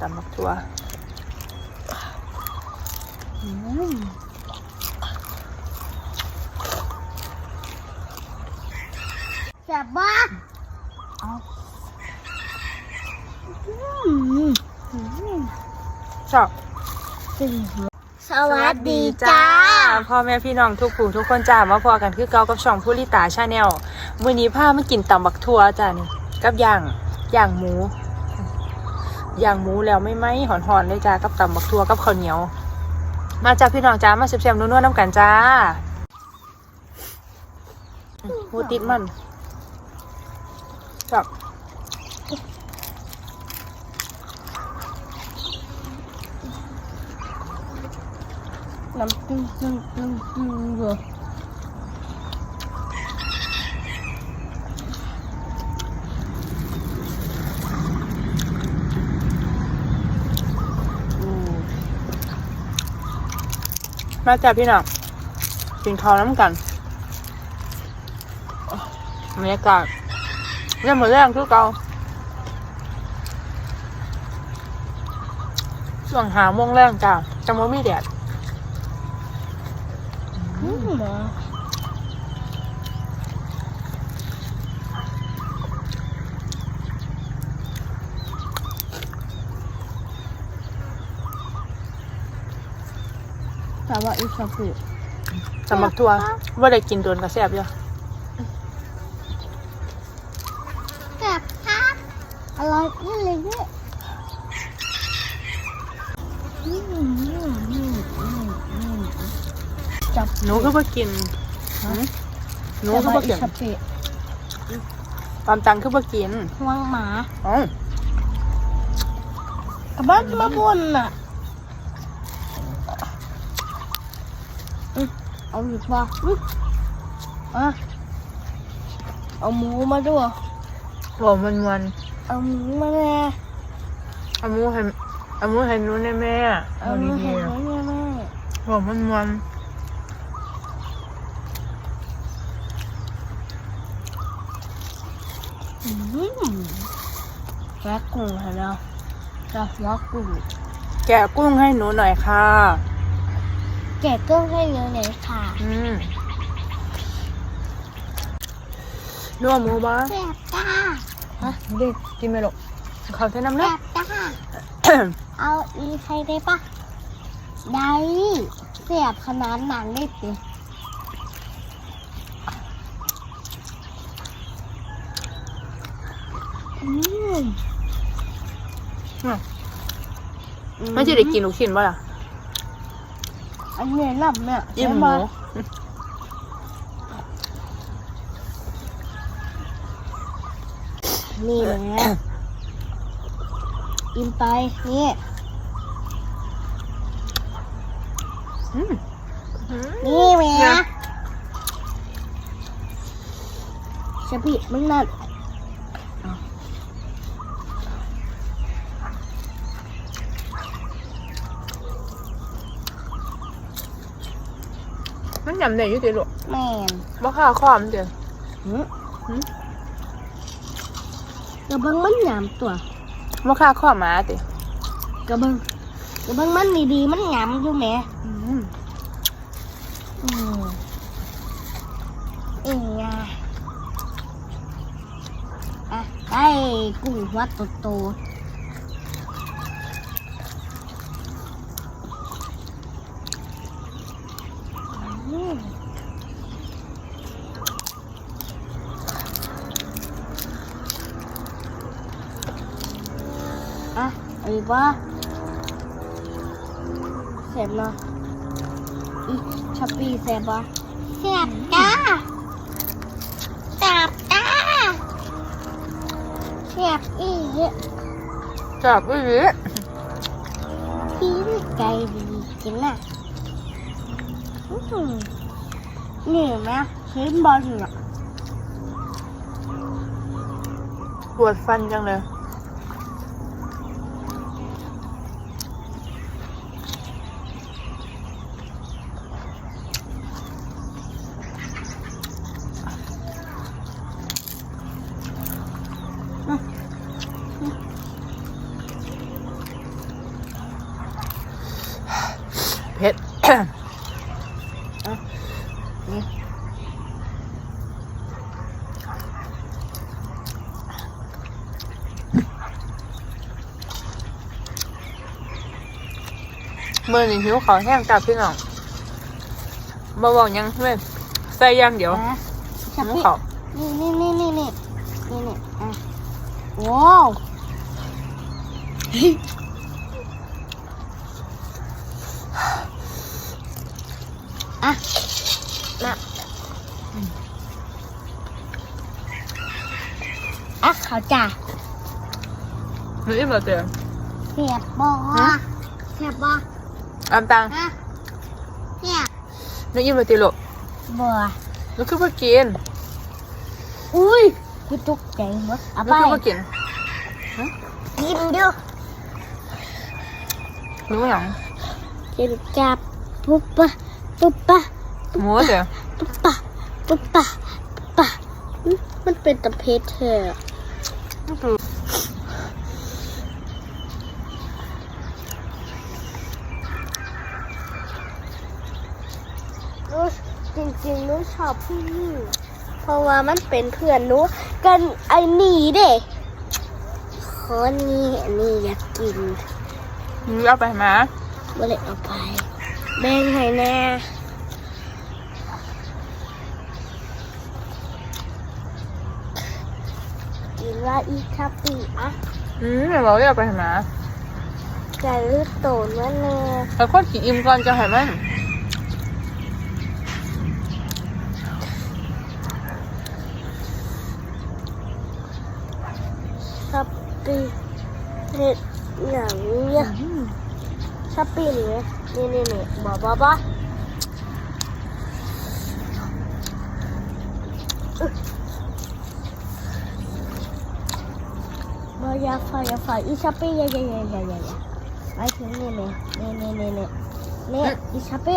ตำบักทั่วอืมแซ่บบ้าเอาอืมชอบสวัสดีจ้า พ่อแม่พี่น้องทุกผู้ทุกคนจ้ามาพอกันคือเก่ากับช่องผู้ลิตาชาแนลมื้อนี้พามากินตำบักทั่วจ้านี่กับย่างย่างหมู อย่างหมูแล้วไม่ไหมหอนๆเลยจ้ากับตำบักทั่วกับข้าวเหนียว มาจ้าพี่น้องจ้ามาเสียบๆนัวๆน้ำกันจ้าหูติดมันชอบน้ำตึ้งตึ้งตึ้งตึ้งเลยอื มาจ้าพี่น้องกินข้าวน้ำกันบรรยากาศเรื่องหมดแรงคือเก่าช่วงหาโมงแรงจ้าจังว่ามีแดด อืมเหรอแต่ ว่าอีกสักปีสำหรับทัวว่าได้กินโดนกระแซบอยู่แซ่บครับอร่อยนี่เลยเนี่ยอืมอืมอืมอืมอืมจับหนูคือว่ากินหืมหนูคือว่ากินสเปะความตังคือว่ากินห่วงหมาอ๋อกับบ้านมาบนน่ะอืม เอาหยุดมาอืมอะเอาหมูมาด้วยโหมันมันเอาหมูมาแน่ๆเอาหมูให้เอาหมูให้หนูแน่แม่เอาเอาหมูดีให้หนูแน่แม่ๆโหมันมันอืมแกะกุ้งให้เราจะหัวกุ้งแกะกุ้งให้หนูหน่อยค่ะ แกะกุ้งให้เยอะเลยค่ะอืมนัวหมูบ้าแซ่บจ้าฮะเด็กกินไหมลูกเขาใช้น้ำแซ่เล็กบจ้า เอาอีใครได้ปะได้เสียบขนาดหนังได้สิอืมไม่ใช่ได้กินลูกชิ้นป่ะล่ะ อันนี้ลับเนี่ยอิ่มหใช่มูปะนี่แหละอิ่มไป นี่อืมนี่แหม่สปีดมึงนั่น มันยำได้อยู่ติลูกแม่นบ่ค่าความเดียวหึหึกระเบังมันหยามตัวบ่ค่าข้อหมาติกระเบังกระเบังมันดีๆมันหยามอยู่แหม่อืมอืมเอ็งไงอะได้กุ้งหัวโตๆอืม อะเอาอีกว่าเสร็จเนาะอีชัปปี้เสร็จปะเสียบจ้าจับจ้าเสียบอีกจับอีหลีพี่ใจดีจริงน่ะอื้อหือนี่เห็นไหมชิ้นบอลน่ะปวดฟันจังเลย เผ็ดเอานี่มื่อนี้หิวขอแห้งจับพี่น้องบ่บอกหยังเว้ยใส่อย่างเดียวอะชับหิวพี่เขานี่นี่นี่นี่นี่นี่นี่อะว้าว อะมาอะเขาจ่าหนูอิ่มแล้วเตือนเสียบบอฮะเสียบบออันตังฮะเนี่ยหนูอิ่มแล้วติลูกบัวหนูคือบ่กินอุ้ยคือตกใจหมดหเอานูไปคือบ่กินกินดูหนูบ่หยังกินจับปุ๊บปะ ปุ๊บปะหมูเตือนปุ๊บปะปุ๊บปะปุ๊บปะอืมมันเป็นตะเพชรเธอรู้จริงๆรู้ชอบพี่นี่เพราะว่ามันเป็นเพื่อนหนูกันไอ้นี่เด้ขอนี่อันนี้อยากกินหนูเอาไปให้หมาก็เลยเอาไป แบ่งให้แน่กินว่าอีคัปปีอะอืมแม่บอกว่าเอาไปให้หมาไก่ลืดโตนว่าแน่แล้วคนกินอิ่มก่อนจะให้มันคัปปีเห็ดอย่างนี้อะคัปปีนี่ นี่นี่นี่บ้าบ้าบ้าบอยาฟอยาฟอยอีคัปปียายายายายายาไปถึงนี่นี่นี่นี่นี่นี่นี่อีคัปปี